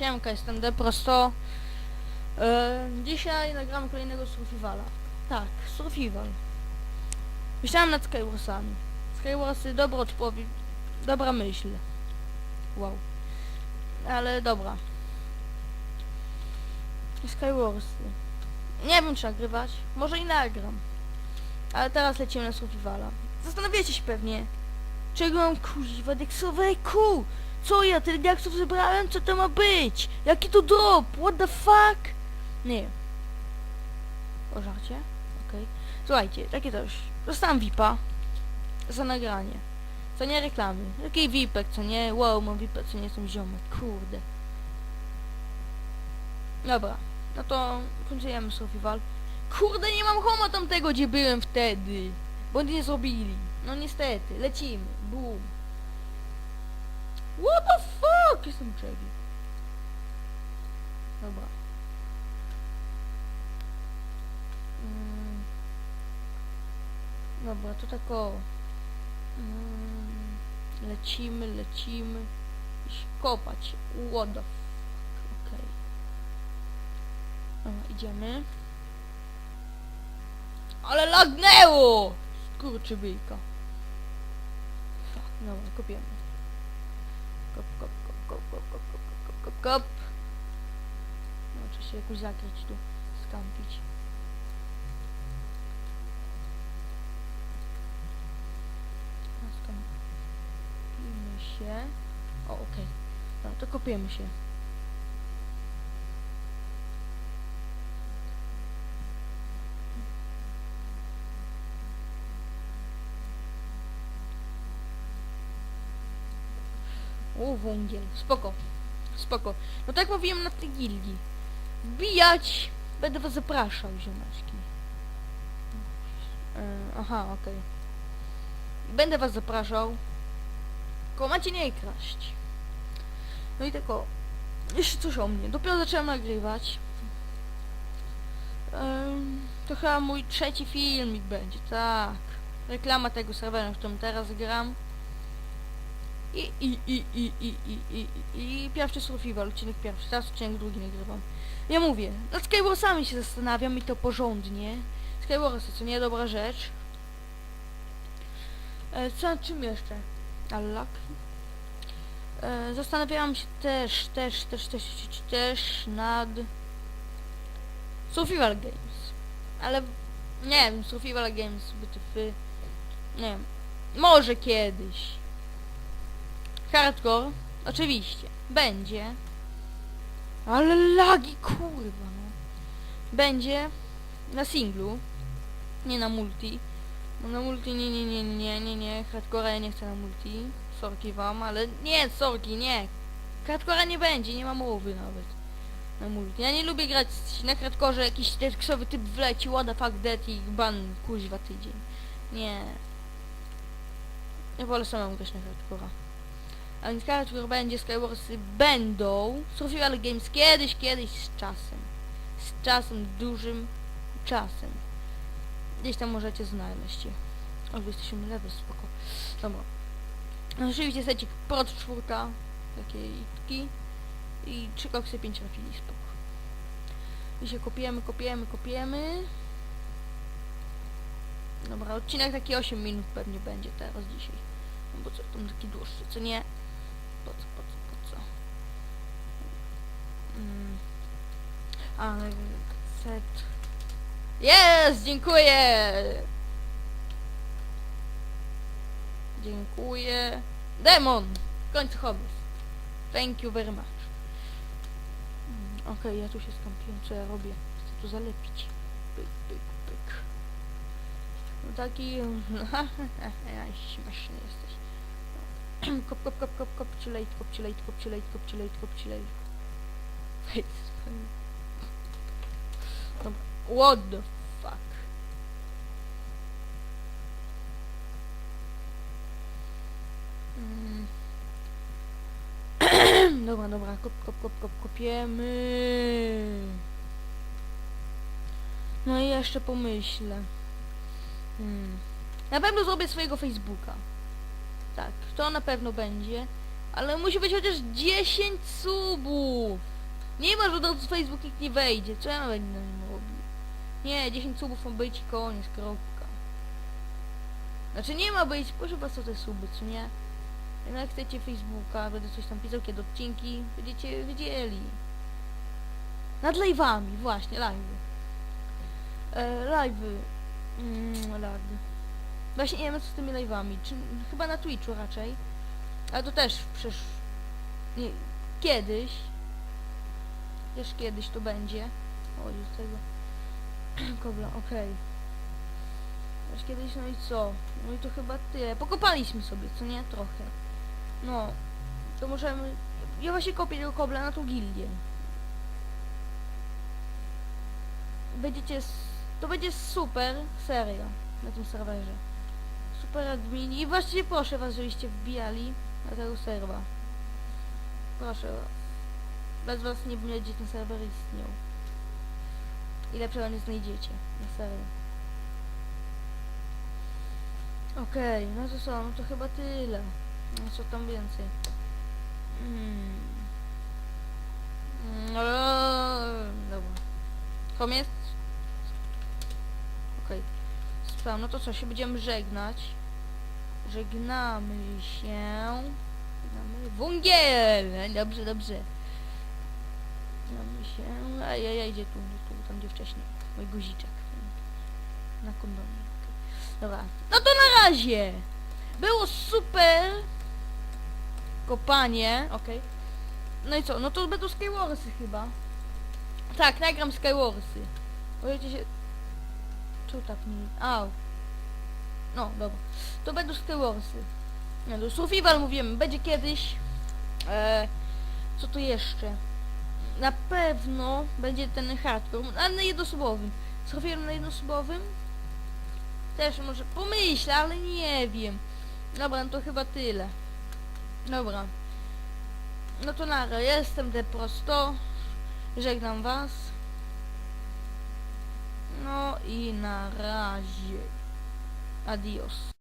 Siemka, jestem Deprosto. E, dzisiaj nagram kolejnego survivala. Tak, survival. Myślałem nad Skywarsami. Skywarsy, dobra odpowiedź, dobra myśl. Wow. Ale dobra. Skywarsy. Nie wiem czy nagrywać, może i nagram. Ale teraz lecimy na survivala. Zastanawiacie się pewnie, czego mam kuźwa deksowe kół? Co ja tyle diaksów zebrałem? Co to ma być? Jaki to drop? What the fuck? Nie. O żarcie? Okej. Słuchajcie, takie coś. Dostałem VIPa za nagranie. Co nie reklamy. Jaki VIPek, co nie? Wow, mam VIPa, co nie jestem ziomek. Kurde. Dobra. No to kończymy survival. Kurde, nie mam homa tamtego, gdzie byłem wtedy. Oni nie zrobili. No niestety. Lecimy. Boom. What the fuck? Jestem Jaggy. Dobra. Mm. Dobra, to tak o. Mm. Lecimy, lecimy. Iść kopać. What the fuck? Okej. Dobra, idziemy. Ale lagnęło! Skurczybyjka. Fuck, dobra, kopiemy. Kop, kop, kop, kop, kop, kop, kop, kop, kop, kop. No, trzeba się jakoś zakryć tu, skampić. No, Skampimy się. O, okej. No, to kopiemy się. O, wągiel. Spoko. Spoko. No tak mówiłem na tej gildii. Wbijać! Będę was zapraszał, ziomeczki. E, aha, okej. Będę was zapraszał. Tylko macie nie kraść. No i tylko... Jeszcze coś o mnie. Dopiero zacząłem nagrywać. Em, to chyba mój trzeci filmik będzie, tak. Reklama tego serwera, na którym teraz gram. I, i, i, i, i, i, i, i, i pierwszy survival, odcinek pierwszy, teraz odcinek drugi nagrywam. Ja mówię, nad Skywarsami się zastanawiam i to porządnie. Skywarsy, co nie dobra rzecz. E, co czym jeszcze? Allak. E, zastanawiałam się też, też, też, też, też, też nad Survival Games. Ale nie wiem, Survival Games, BTF. Nie wiem. Może kiedyś. Hardcore, oczywiście, będzie. Ale lagi, kurwa, no. Będzie na singlu, nie na multi. Na multi nie, nie, nie, nie, nie, nie, hardcore ja nie chcę na multi. Sorki wam, ale nie, sorki, nie. Hardcore nie będzie, nie ma mowy nawet. Na multi. Ja nie lubię grać na hardcore, jakiś tekstowy typ wleci, what the fuck that i ban kuźwa tydzień. Nie. Ja wolę samemu grać na hardcore'a. A więc Hardcore będzie, Skywarsy będą. Survival Games kiedyś, kiedyś z czasem. Z czasem, dużym czasem. Gdzieś tam możecie znaleźć je. O, jesteśmy lewy, spoko. Dobra. No, Oczywiście secik Pro 4, takiej itki. I 3 koksy 5 rafili, spoko. I się kopiemy, kopiemy, kopiemy. Dobra, odcinek taki 8 minut pewnie będzie teraz dzisiaj. No bo co, tam taki dłuższy, co nie? Po co, po co, po co? Mm. A, set. Jest! Dziękuję! Dziękuję. Demon! W końcu hobby. Thank you very much. Mm, Okej, ja tu się skąpiłem. Co ja robię? Chcę tu zalepić. Pyk, pyk, pyk. No taki... śmieszny jesteś. kop, kop, kop, kop, kop, lejt, kop, ci lejt, kop, ci lejt, kop, ci lejt, kop, ci lejt. Hej, Dobra. What the fuck? Mm. dobra, dobra, kop, kop, kop, kop, kopiemy. No i jeszcze pomyślę. Hmm. Na pewno zrobię swojego Facebooka. Tak, to na pewno będzie. Ale musi być chociaż 10 subów. Nie ma, że razu Facebook nikt nie wejdzie. Co ja będę robił? Nie, 10 subów ma być koniec, kropka. Znaczy nie ma być, proszę was o te suby, co nie? No jak chcecie Facebooka, będę coś tam pisał, kiedy odcinki, będziecie wiedzieli. Nad live'ami, właśnie, live'y. E, live'y. Mm. Właśnie nie wiem co z tymi live'ami, chyba na Twitchu raczej. Ale to też przecież... Nie, kiedyś. Też kiedyś to będzie. Chodzi z tego. Kobla, okej. Też kiedyś, no i co? No i to chyba tyle. Pokopaliśmy sobie, co nie? Trochę. No. To możemy... Ja właśnie kopię tego kobla na tą gildię. Będziecie... To będzie super, serio, na tym serwerze. Super admini. I właściwie proszę was, żebyście wbijali na tego serwa. Proszę. Bez was nie będzie ten serwer istniał. I lepszego nie znajdziecie. Na serio. Okej, no to co, no to chyba tyle. No co tam więcej? Mm. Mm, eee, Dobra. Koniec? Okej. Okay. No to co, się będziemy żegnać. Żegnamy się. Żegnamy. Wungiel! Dobrze, dobrze. Żegnamy się. A ja, ja idzie tu, tu, tam gdzie wcześniej. Mój guziczek. Na kondomie. Dobra. No to na razie! Było super! Kopanie, okej. No i co? No to będą Skywarsy chyba. Tak, nagram Skywarsy. Możecie się... Czemu tak. Au. No, dobra. To będą Skywarsy. Nie, to Survival mówimy, będzie kiedyś. E, co tu jeszcze? Na pewno będzie ten hardcore, ale na jednoosobowym. Survival na jednoosobowym? Też może pomyślę, ale nie wiem. Dobra, no to chyba tyle. Dobra. No to nara, jestem de prosto. Żegnam was. No i na razie. Adios.